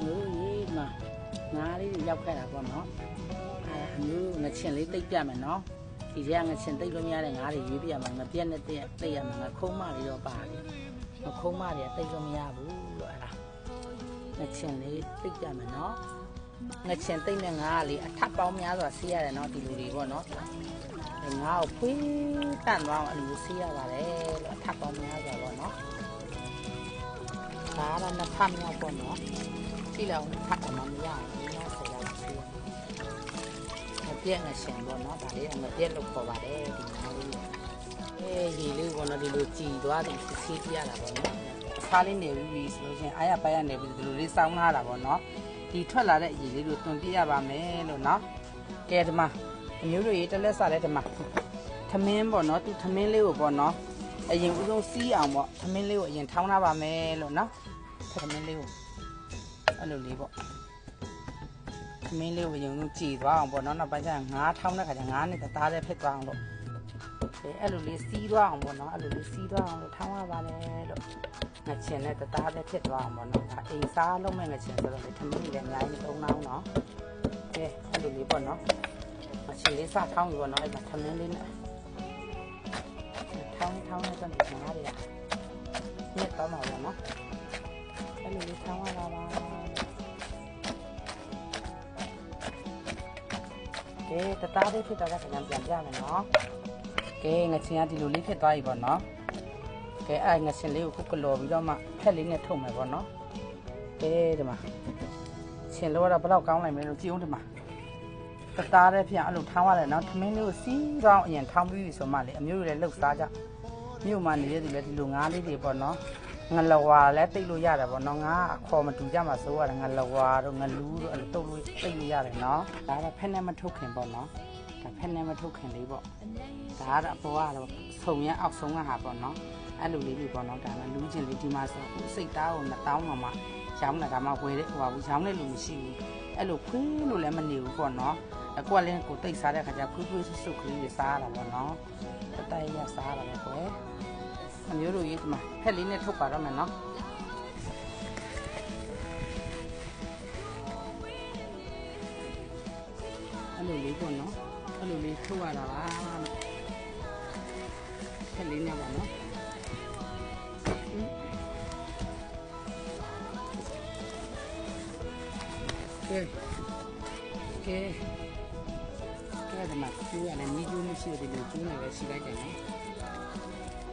မျိုးကြီးမှာငါးလေးတွေရောက်ခဲ့တာပေါ့နော်အဲအမျိုးငချင်လေးတိတ်ပြမယ်နော်ဒီထဲကငချင်တိတ်လို့မရတဲ့ငါးတွေရွေးပြရမှာငပြက်နဲ့တိတ်တိတ်ရမှာငခုံးမလေးတော့ပါတယ်ငခုံးမတွေကတိတ်လို့မရဘူးလို့အဲ့ဒါငချင်လေးတိတ်ပြမယ်နော်ငချင်တိတ်နဲ့ငါးကလေးအထပ်ပေါင်းများစွာဆေးရတယ်နော်ဒီလူတွေပေါ့နော်အဲငါ့ကိုဖွေးတန့်သွားအောင်အဲ့လိုဆေးရပါတယ်လို့အထပ်ပေါင်းများစွာပေါ့နော်ဒါကတော့နှစ်ဖက်မြောက်ပေါ့နော် ကြည့်လောက်ဖတ်တယ်မမရဘူးနော်ဆိုတော့ရှိမပြည့်ငရှင်ပေါ့နော်ဒါလေးကမပြည့်လို့ခေါ်ပါတယ်ဒီမှာလေးအေးရေလေးပေါ့နော်ဒီလိုကြည်သွားတယ်စစ်ဆေးပြရတာပေါ့နော်ဖားလေးနေပြီဆိုလို့ချင်းအားရပါရနေပြီဒီလိုလေးစောင်းလာတာပေါ့နော်ဒီထွက်လာတဲ့ရေလေးကိုတွန်ပြရပါမယ်လို့နော်ကဲဒီမှာအမျိုးတို့ရေတလက်စားတဲ့ဒီမှာထမင်းပေါ့နော်သူထမင်းလေးကိုပေါ့နော်အရင်ဦးဆုံးစီးအောင်ပေါ့ထမင်းလေးကိုအရင်ထောင်းထားပါမယ်လို့နော်သမင်းလေးကို အဲ့လိုလေးပေါ့သမင်းလေးကိုရင်လုံးကြည်သွားအောင်ပေါ့နော်နောက်ပိုင်းကျရင်ငါးထောင်းတဲ့ခါကျငါးနဲ့တသားလေးဖြစ်သွားအောင်လို့အဲအဲ့လိုလေးစီးသွားအောင်ပေါ့နော်အဲ့လိုလေးစီးသွားအောင်လို့ထောင်းရပါလေလို့ငချင်နဲ့တသားလေးဖြစ်သွားအောင်ပေါ့နော်ဒါအိမ်စားလုံးမဲ့ငချင်ဆိုတော့လေသမင်းလေးလည်းအများကြီးသုံးအောင်နော်ကဲအဲ့လိုလေးပေါ့နော်ငချင်လေးစထောင်းပြီပေါ့နော်အဲ့မှာသမင်းလေးနဲ့ထောင်းထောင်းနဲ့တော့ငါးတွေကညက်သွားမှာပေါ့နော်အဲ့လိုလေးထောင်းရတာပါ ကဲတသားလေးဖြစ်တော့ကပြန်ပြန်ပြမယ်နော်ကဲငချင်းကဒီလိုလေးဖြစ်သွားပြီပေါ့နော်ကဲအဲ့ငချင်းလေးကိုခုကလော်ပြီးတော့မှဖက်လေးနဲ့ထုတ်မယ်ပေါ့နော်ကဲဒီမှာရှင်လို့တော့ဘယ်တော့ကောင်းနိုင်မလဲလို့ကြည့်အောင်ဒီမှာတသားလေးဖြစ်အောင်အဲ့လိုထောင်းရတယ်နော်သမင်းလေးကိုစီးတော့အရင်ထောင်းပြီးပြီဆိုမှလေအမျိုးတွေလည်းလှုပ်စားကြမြို့မှာနေတဲ့သူလည်းဒီလိုငါးလေးတွေပေါ့နော် ငလဝါလည်းတိတ်လို့ရတယ်ဗောနော်ငါအခေါ်မတူကြမှာဆိုရတယ်ငလဝါတို့ငလူးတို့အဲ့လိုတုတ်လို့တိတ်လို့ရတယ်နော်ဒါကဖက်နဲ့မထုတ်ခင်ပေါ့နော်ဒါဖက်နဲ့မထုတ်ခင်လေးပေါ့ဒါကတော့အပေါ်ကတော့ဆုံရအောက်ဆုံးကဟာပေါ့နော်အဲ့လိုလေးတွေပေါ့နော်ဒါကလူးချင်းလေးဒီမှာဆိုအခုစိတ်သားကို2000တောင်းမှရောင်းတာဒါမှဝယ်တဲ့ဟိုပါဘူးရောင်းတဲ့လူမရှိဘူးအဲ့လိုခွေးလို့လည်းမနေဘူးပေါ့နော်အကွက်လည်းကိုတိတ်စားတဲ့ခါကျခွေးခွေးဆွတ်ဆွတ်ကလေးတွေစားရတာပေါ့နော်တတိုက်ရစားရတာပဲကွယ် အမျိုးတို့ရေးဒီမှာဖက်လေးနဲ့ထုတ်ပါတော့မယ်နော်အဲ့လိုလေးပေါ့နော်အဲ့လိုလေးထုတ်ရတာပါဖက်လေးနဲ့ပါနော်ကဲကဲကဲဒီမှာကျိုးရတယ်ညီကျိုးမရှိတဲ့ဒီလိုကျိုးနေပဲရှိလိုက်တယ်နော်